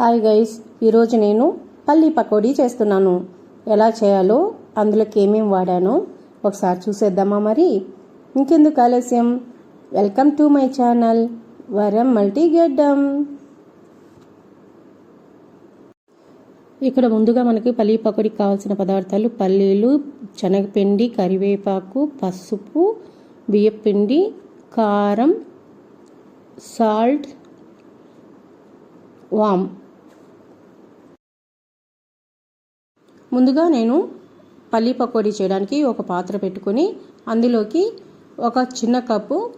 Hi guys ఈరోజు నేను పల్లి పకోడీ చేస్తున్నాను. ఎలా చేయాలో అందులోకి ఏమేం వాడానో ఒకసారి చూసేద్దామా మరి? ఇంకెందుకు ఆలస్యం? వెల్కమ్ టు మై ఛానల్ వరం మల్టీగడ్డం. ఇక్కడ ముందుగా మనకి పల్లి పకోడీకి కావాల్సిన పదార్థాలు పల్లీలు శనగపిండి కరివేపాకు పసుపు బియ్యపిండి కారం సాల్ట్ వామ్. ముందుగా నేను పల్లి పకోడీ చేయడానికి ఒక పాత్ర పెట్టుకొని అందులోకి ఒక చిన్న కప్పు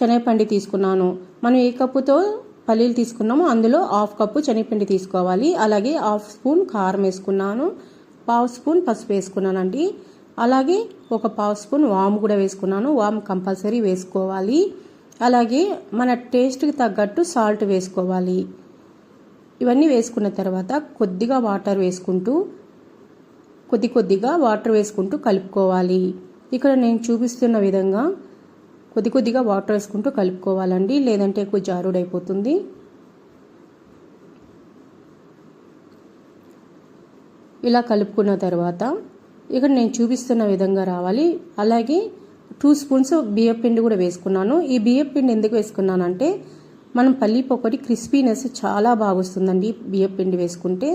శనగపిండి తీసుకున్నాను. మనం ఏ కప్పుతో పల్లీలు తీసుకున్నామో అందులో హాఫ్ కప్పు శనగపిండి తీసుకోవాలి. అలాగే హాఫ్ స్పూన్ కారం వేసుకున్నాను. పావు స్పూన్ పసుపు వేసుకున్నానండి. అలాగే ఒక పావు స్పూన్ వాము కూడా వేసుకున్నాను. వాము కంపల్సరీ వేసుకోవాలి. అలాగే మన టేస్ట్కి తగ్గట్టు సాల్ట్ వేసుకోవాలి. ఇవన్నీ వేసుకున్న తర్వాత కొద్దిగా వాటర్ వేసుకుంటూ కొద్ది కొద్దిగా వాటర్ వేసుకుంటూ కలుపుకోవాలి. ఇక్కడ నేను చూపిస్తున్న విధంగా కొద్ది కొద్దిగా వాటర్ వేసుకుంటూ కలుపుకోవాలండి. లేదంటే ఎక్కువ జారుడైపోతుంది. ఇలా కలుపుకున్న తర్వాత ఇక్కడ నేను చూపిస్తున్న విధంగా రావాలి. అలాగే టూ స్పూన్స్ బియ్యం పిండి కూడా వేసుకున్నాను. ఈ బియ్యం పిండి ఎందుకు వేసుకున్నానంటే మనం పల్లి పొక్కటి క్రిస్పీనెస్ చాలా బాగా వస్తుందండి బియ్యం పిండి వేసుకుంటే.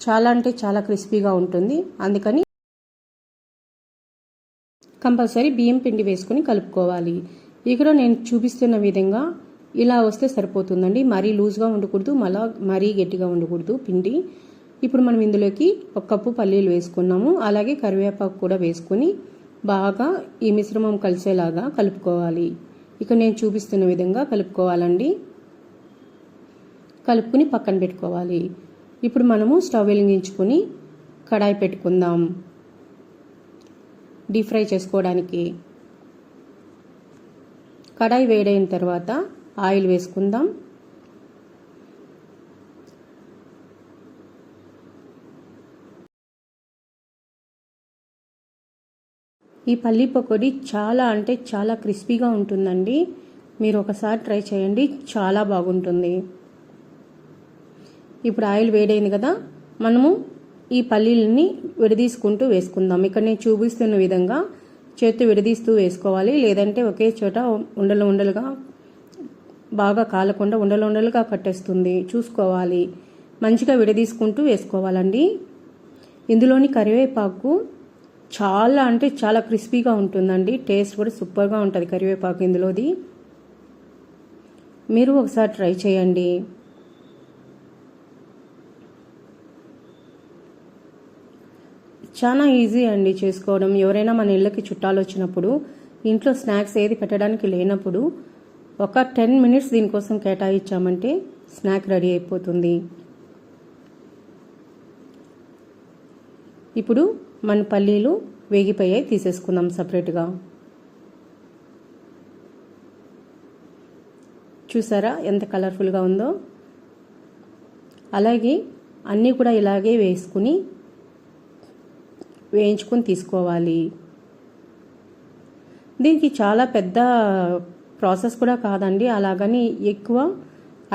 చాలా అంటే చాలా క్రిస్పీగా ఉంటుంది. అందుకని కంపల్సరీ బియ్యం పిండి వేసుకొని కలుపుకోవాలి. ఇక్కడ నేను చూపిస్తున్న విధంగా ఇలా వస్తే సరిపోతుందండి. మరీ లూజ్గా ఉండకూడదు మళ్ళా మరీ గట్టిగా ఉండకూడదు పిండి. ఇప్పుడు మనం ఇందులోకి ఒక కప్పు పల్లీలు వేసుకున్నాము. అలాగే కరివేపాకు కూడా వేసుకొని బాగా ఈ మిశ్రమం కలిసేలాగా కలుపుకోవాలి. ఇక్కడ నేను చూపిస్తున్న విధంగా కలుపుకోవాలండి. కలుపుకుని పక్కన పెట్టుకోవాలి. ఇప్పుడు మనము స్టవ్ వెలిగించుకొని కడాయి పెట్టుకుందాం. డీప్ ఫ్రై చేసుకోవడానికి. కడాయి వేడైన తర్వాత ఆయిల్ వేసుకుందాం. ఈ పల్లి పకోడీ చాలా అంటే చాలా క్రిస్పీగా ఉంటుందండి. మీరు ఒకసారి ట్రై చేయండి చాలా బాగుంటుంది. ఇప్పుడు ఆయిల్ వేడైంది కదా మనము ఈ పల్లీలని విడదీసుకుంటూ వేసుకుందాం. ఇక్కడ నేను చూపిస్తున్న విధంగా చేతి విడదీస్తూ వేసుకోవాలి. లేదంటే ఒకే చోట ఉండలు ఉండలుగా బాగా కాలకుండా ఉండలు ఉండలుగా కట్టేస్తుంది. చూసుకోవాలి. మంచిగా విడదీసుకుంటూ వేసుకోవాలండి. ఇందులోని కరివేపాకు చాలా అంటే చాలా క్రిస్పీగా ఉంటుందండి. టేస్ట్ కూడా సూపర్గా ఉంటుంది కరివేపాకు ఇందులోది. మీరు ఒకసారి ట్రై చేయండి. చాలా ఈజీ అండి చేసుకోవడం. ఎవరైనా మన ఇళ్ళకి చుట్టాలు వచ్చినప్పుడు ఇంట్లో స్నాక్స్ ఏది పెట్టడానికి లేనప్పుడు ఒక టెన్ మినిట్స్ దీనికోసం కేటాయించామంటే స్నాక్ రెడీ అయిపోతుంది. ఇప్పుడు మన పల్లీలు వేగిపోయాయి తీసేసుకుందాం సపరేట్గా. చూసారా ఎంత కలర్ఫుల్గా ఉందో? అలాగే అన్నీ కూడా ఇలాగే వేసుకుని వేయించుకొని తీసుకోవాలి. దీనికి చాలా పెద్ద ప్రాసెస్ కూడా కాదండి. అలాగని ఎక్కువ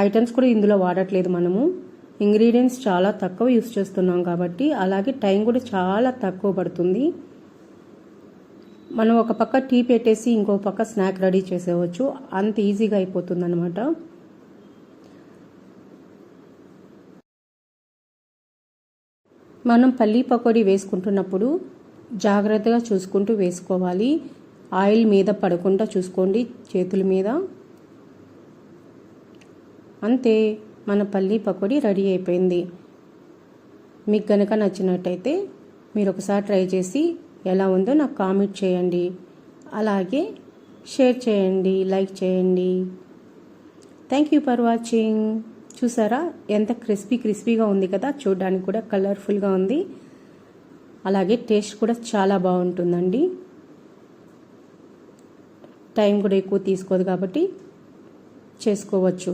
ఐటమ్స్ కూడా ఇందులో వాడట్లేదు మనము. ఇంగ్రీడియంట్స్ చాలా తక్కువ యూస్ చేస్తున్నాం కాబట్టి అలాగే టైం కూడా చాలా తక్కువ పడుతుంది. మనం ఒక పక్క టీ పెట్టేసి ఇంకో పక్క స్నాక్ రెడీ చేసేవచ్చు. అంత ఈజీగా అయిపోతుంది అనమాట మనం పల్లీ పకోడీ వేసుకుంటున్నప్పుడు జాగ్రత్తగా చూసుకుంటూ వేసుకోవాలి. ఆయిల్ మీద పడకుండా చూసుకోండి చేతుల మీద. అంతే మన పల్లీ పకోడీ రెడీ అయిపోయింది. మీకు కనుక నచ్చినట్టయితే మీరు ఒకసారి ట్రై చేసి ఎలా ఉందో నాకు కామెంట్ చేయండి. అలాగే షేర్ చేయండి లైక్ చేయండి. థ్యాంక్ యూ ఫర్ వాచింగ్ చూసారా? ఎంత క్రిస్పీ క్రిస్పీగా ఉంది కదా. చూడడానికి కూడా కలర్ఫుల్గా ఉంది. అలాగే టేస్ట్ కూడా చాలా బాగుంటుందండి. టైం కూడా ఎక్కువ తీసుకోదు కాబట్టి చేసుకోవచ్చు.